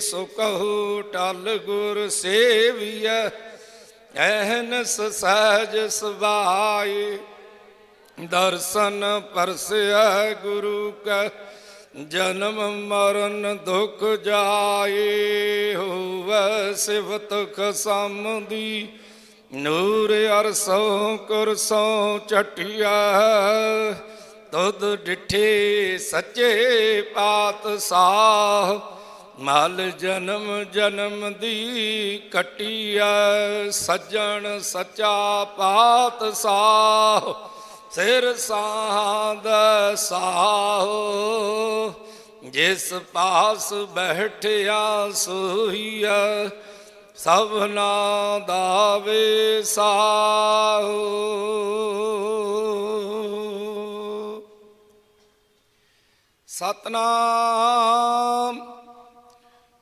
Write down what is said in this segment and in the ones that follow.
ਸੋ ਕਹੂ ਟਲ ਗੁਰ ਸੇਵੀਐ, ਐਹਨਸ ਸਹਜ ਸੁਭਾਈ। ਦਰਸ਼ਨ ਪਰਸਿਆ ਗੁਰੂ ਕੈ, ਜਨਮ ਮਰਨ ਦੁਖ ਜਾਏ ਹੋਵੈ ਸਿਵਤ ਖਸਮ ਦੀ ਨੂਰ ਅਰਸੋਂ ਕੁਰਸੋਂ ਚਟਿਆ ਤੁਧ ਡਿਠੇ ਸੱਚੇ ਪਾਤਸ਼ਾਹ ਮਲ ਜਨਮ ਜਨਮ ਦੀ ਕਟਿਆ, ਸੱਜਣ ਸੱਚਾ ਪਾਤ ਸਾਹ ਸਿਰ ਸਾਧ ਸਾਹੋ। ਜਿਸ ਪਾਸ ਬੈਠਿਆ ਸੋਈਆ ਸਭਨਾ ਦਾਵੇ ਸਾਹੋ। ਸਤਨਾਮ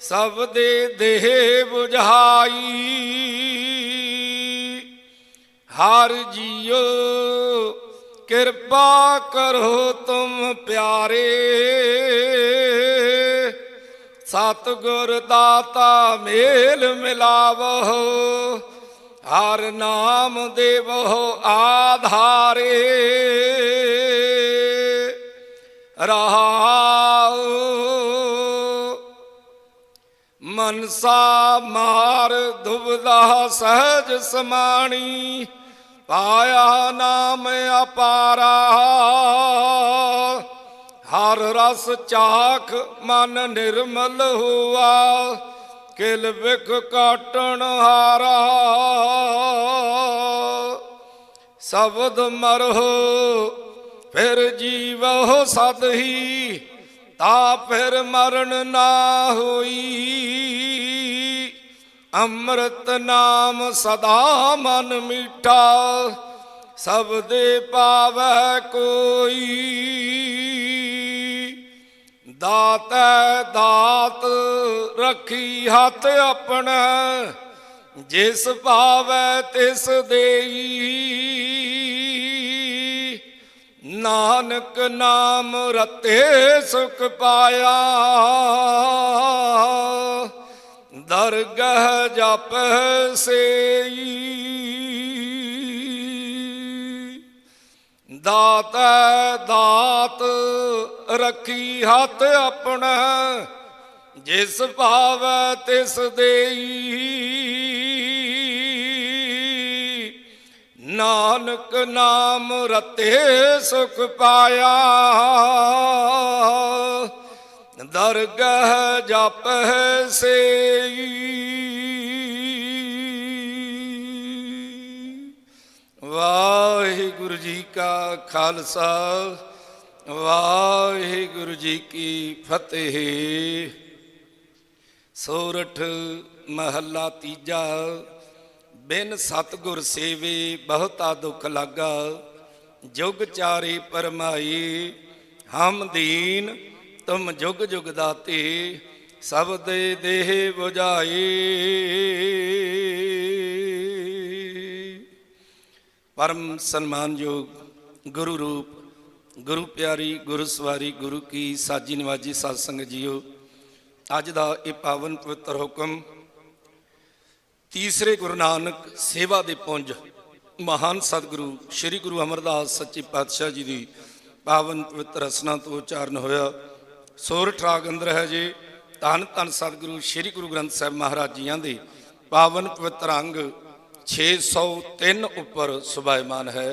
ਸਭ ਦੇ ਦੇਹ 부ਝਾਈ ਹਰ ਜੀਓ ਕਿਰਪਾ ਕਰੋ ਤੁਮ ਪਿਆਰੇ। ਸਤਗੁਰ ਦਾਤਾ ਮੇਲ ਮਿਲਾਵੋ ਹਰ ਨਾਮ ਦੇਵੋ ਆਧਾਰੇ। ਰਹਾ ਮਨਸਾ ਮਾਰ ਦੁਬਦਾ ਸਹਜ ਸਮਾਣੀ, ਪਾਇਆ ਨਾਮ ਅਪਾਰਾ। ਹਰ ਰਸ ਚਾਖ ਮਨ ਨਿਰਮਲ ਹੁਆ, ਕਿਲ ਵਿਖ ਕਾਟਣ ਹਾਰਾ। ਸ਼ਬਦ ਮਰਹੁ, ਫਿਰ ਜੀਵਹੁ ਸਦ ਹੀ ਤਾ ਫਿਰ ਮਰਨ ਨਾ ਹੋਈ। ਅੰਮ੍ਰਿਤ ਨਾਮ ਸਦਾ ਮਨ ਮੀਠਾ, ਸਭ ਦੇ ਪਾਵੈ ਕੋਈ। ਦਾਤੈ ਦਾਤ ਰੱਖੀ ਹੱਥ ਆਪਣਾ, ਜਿਸ ਭਾਵੈ ਤਿਸ ਦੇਈ। ਨਾਨਕ ਨਾਮ ਰਤੇ ਸੁਖ ਪਾਇਆ। ਦਰਗਹ ਜਪ ਸੇਈ। ਦਾਤੈ ਦਾਤ ਰੱਖੀ ਹੱਥ ਆਪਣਾ, ਜਿਸ ਭਾਵ ਤਿਸ ਦੇਈ। ਨਾਨਕ ਨਾਮ ਰਤੇ ਸੁਖ ਪਾਇਆ। ਦਰਗਹ ਜਪ ਸੇਈ। ਵਾਹਿਗੁਰੂ ਜੀ ਕਾ ਖਾਲਸਾ, ਵਾਹਿਗੁਰੂ ਜੀ ਕੀ ਫਤਿਹ। ਸੋਰਠ ਮਹੱਲਾ ਤੀਜਾ ਬਿਨ ਸਤਗੁਰ ਸੇਵੇ ਬਹੁਤਾ ਦੁੱਖ ਲਾਗਾ। ਜੁਗ ਚਾਰੇ ਪਰਮਾਈ, ਹਮ ਦੀਨ, ਤੁਮ ਜੁਗ ਜੁਗ ਦਾਤੇ, ਸਭ ਦੇ ਦੇਹ 부ਝਾਈ ਪਰਮ ਸਨਮਾਨਯੋਗ ਗੁਰੂ ਰੂਪ, ਗੁਰੂ ਪਿਆਰੀ, ਗੁਰੂ ਸਵਾਰੀ, ਗੁਰੂ ਕੀ ਸਾਜੀ ਨਿਵਾਜੀ ਸਤਸੰਗ ਜੀਓ, ਅੱਜ ਦਾ ਇਹ ਪਾਵਨ ਪਵਿੱਤਰ ਹੁਕਮ ਤੀਸਰੇ ਗੁਰੂ ਨਾਨਕ ਸੇਵਾ ਦੇ ਪੁੰਜ ਮਹਾਨ ਸਤਿਗੁਰੂ, ਸ੍ਰੀ ਗੁਰੂ ਅਮਰਦਾਸ ਸੱਚੇ ਪਾਤਸ਼ਾਹ ਜੀ ਦੀ ਪਾਵਨ ਪਵਿੱਤਰ ਰਸਨਾ ਤੋਂ ਉਚਾਰਨ ਹੋਇਆ। ਸੋਰਠ ਰਾਗ ਅੰਦਰ ਹੈ ਜੀ, ਧੰਨ ਧੰਨ ਸਤਿਗੁਰੂ ਸ੍ਰੀ ਗੁਰੂ ਗ੍ਰੰਥ ਸਾਹਿਬ ਮਹਾਰਾਜ ਜੀਆਂ ਦੇ ਪਾਵਨ ਪਵਿੱਤਰ ਅੰਗ 603 ਉੱਪਰ ਸੁਭਾਇਮਾਨ ਹੈ।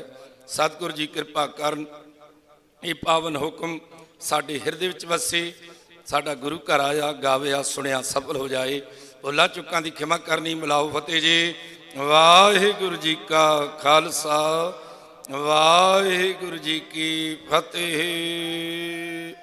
ਸਤਿਗੁਰੂ ਜੀ ਕਿਰਪਾ ਕਰਨ, ਇਹ ਪਾਵਨ ਹੁਕਮ ਸਾਡੇ ਹਿਰਦੇ ਵਿੱਚ ਵਸੇ, ਸਾਡਾ ਗੁਰੂ ਘਰ ਆਇਆ ਗਾਵਿਆ ਸੁਣਿਆ, ਸਫਲ ਹੋ ਜਾਏ। ਭੁੱਲਾਂ ਚੁੱਕਾਂ ਦੀ ਖਿਮਾ ਕਰਨੀ ਮਿਲਾਓ ਫਤਿਹ ਜੀ। ਵਾਹਿਗੁਰੂ ਜੀ ਕਾ ਖਾਲਸਾ। ਵਾਹਿਗੁਰੂ ਜੀ ਕੀ ਫਤਿਹ।